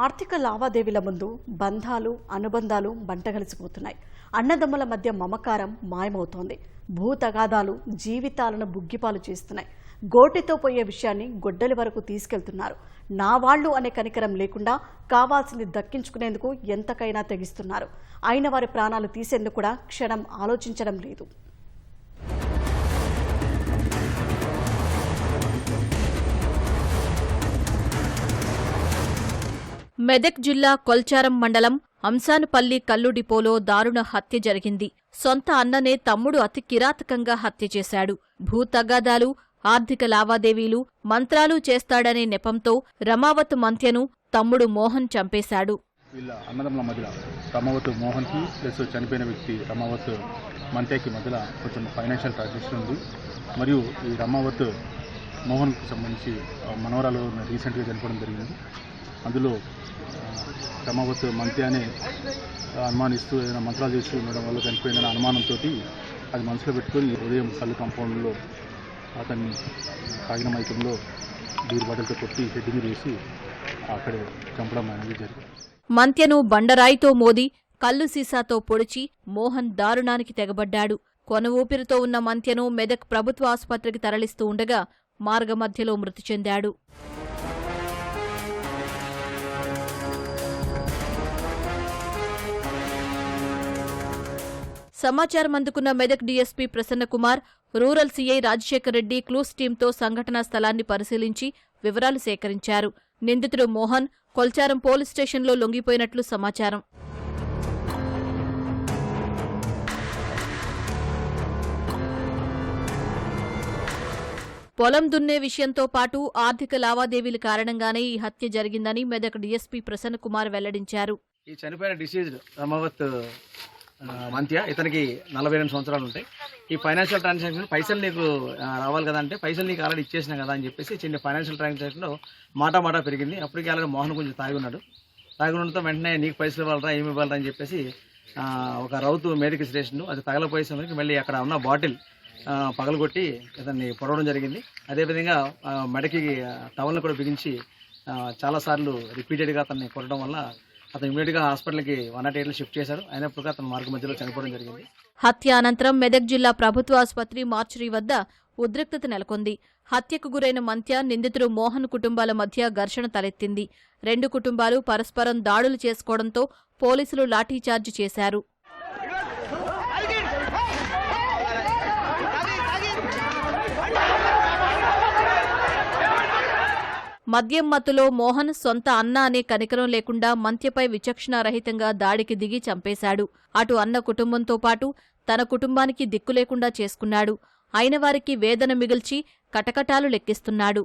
ఆర్థిక లావాదేవీల ముందు బంధాలు అనుబంధాలు బంటగలిసిపోతున్నాయి అన్నదమ్ముల మధ్య మమకారం మాయమవుతోంది. భూ తగాదాలు జీవితాలను బుగ్గిపాలు చేస్తున్నాయి. గోటితో పోయే విషయాన్ని గొడ్డలి వరకు తీసుకెళ్తున్నారు. నా వాళ్ళు అనే కనికరం లేకుండా కావాల్సింది దక్కించుకునేందుకు ఎంతకైనా తెగిస్తున్నారు. అయిన వారి ప్రాణాలు తీసేందుకు కూడా క్షణం ఆలోచించడం లేదు. మెదక్ జిల్లా కొల్చారం మండలం అంసానుపల్లి కల్లు డిపోలో దారుణ హత్య జరిగింది. సొంత అన్ననే తమ్ముడు అతి కిరాతకంగా హత్య చేశాడు. భూ తగాదాలు ఆర్థిక లావాదేవీలు మంత్రాలు చేస్తాడనే నెపంతో రమావత్ మంత్యను తమ్ముడు మోహన్ చంపేశాడు. వీళ్ళ అన్నదమ్ముల మధ్యలో రమావత్ మోహన్కి ప్లస్ చనిపోయిన వ్యక్తి రమావత్ మంత్యకి మధ్యలో కొంచెం ఫైనాన్షియల్ ట్రాన్సాక్షన్ ఉంది. మరియు ఈ రమావత్ మోహన్కి సంబంధించి మనవరాలు రీసెంట్గా చనిపోవడం జరిగింది. అందులో క్రమవత్ రమావత్ అనే అనుమానిస్తూ ఏదైనా మంత్రాలు చేసి ఉండడం వల్ల చనిపోయిందనే అనుమానంతో అది మనసులో పెట్టుకొని ఉదయం కళ్ళు కాంపౌండ్లో అతన్ని తాగిన మైకంలో బీరు బట్టలతో కొట్టి షెడ్ మీద వేసి అక్కడే చంపడం అనేది జరిగింది. మంత్యను బండరాయితో మోది కళ్ళు సీసాతో పొడిచి మోహన్ దారుణానికి తెగబడ్డాడు. కొన ఊపిరితో ఉన్న మంత్యను మెదక్ ప్రభుత్వ ఆసుపత్రికి తరలిస్తూ ఉండగా మార్గమధ్యలో మృతి చెందాడు. సమాచారం అందుకున్న Medak DSP Prasannakumar rural CI Rajasekhar Reddy clues టీంతో సంఘటనా స్థలాన్ని పరిశీలించి వివరాలు సేకరించారు. నిందితుడు మోహన్ కొల్చారం పోలీస్ స్టేషన్లో లొంగిపోయినట్లు సమాచారం. పొలం దున్నే విషయంతో పాటు ఆర్థిక లావాదేవీల కారణంగానే ఈ హత్య జరిగిందని మెదక్ డీఎస్పీ ప్రసన్నకుమార్ వెల్లడించారు. ఈ చనిపోయిన డిసీజ్ మంత్య ఇతనికి నలభై రెండు సంవత్సరాలు ఉంటాయి. ఈ ఫైనాన్షియల్ ట్రాన్సాక్షన్ పైసలు నీకు రావాలి కదా అంటే పైసలు నీకు ఆల్రెడీ ఇచ్చేసినా కదా అని చెప్పేసి చిన్న ఫైనాన్షియల్ ట్రాన్సాక్షన్లో మాటా మాట పెరిగింది. అప్పటికి ఆల్రెడీ మోహన్ కొంచెం తాగి ఉన్నాడు. తాగి ఉండడంతో వెంటనే నీకు పైసలు ఇవ్వాలరా ఏమి ఇవ్వాలరా అని చెప్పేసి ఒక రౌతు మేడికి స్టేషన్ అది తగలపోయే సమయానికి మళ్ళీ అక్కడ ఉన్న బాటిల్ పగలగొట్టి ఇతన్ని పొడవడం జరిగింది. అదేవిధంగా మెడకి టవల్ని కూడా బిగించి చాలాసార్లు రిపీటెడ్గా అతన్ని కొట్టడం వల్ల అతను ఇమీడియట్గా హాస్పిటల్కి వన్ నాట్ ఎయిట్లో షిఫ్ట్ చేశారు అయినప్పుడు అతను మార్గ మధ్యలో చనిపోవడం జరిగింది. హత్య అనంతరం మెదక్ జిల్లా ప్రభుత్వ ఆసుపత్రి మార్చురీ వద్ద ఉద్రిక్తత నెలకొంది. హత్యకు గురైన మంత్య నిందితుడు మోహన్ కుటుంబాల మధ్య ఘర్షణ తలెత్తింది. రెండు కుటుంబాలు పరస్పరం దాడులు చేసుకోవడంతో పోలీసులు లాఠీచార్జ్ చేశారు. మద్యం మత్తులో మోహన్ సొంత అన్న అనే కనికరం లేకుండా మంత్యపై విచక్షణారహితంగా దాడికి దిగి చంపేశాడు. అటు అన్న కుటుంబంతో పాటు తన కుటుంబానికి దిక్కు లేకుండా చేసుకున్నాడు. అయినవారికి వేదన మిగిల్చి కటకటాలు లెక్కిస్తున్నాడు.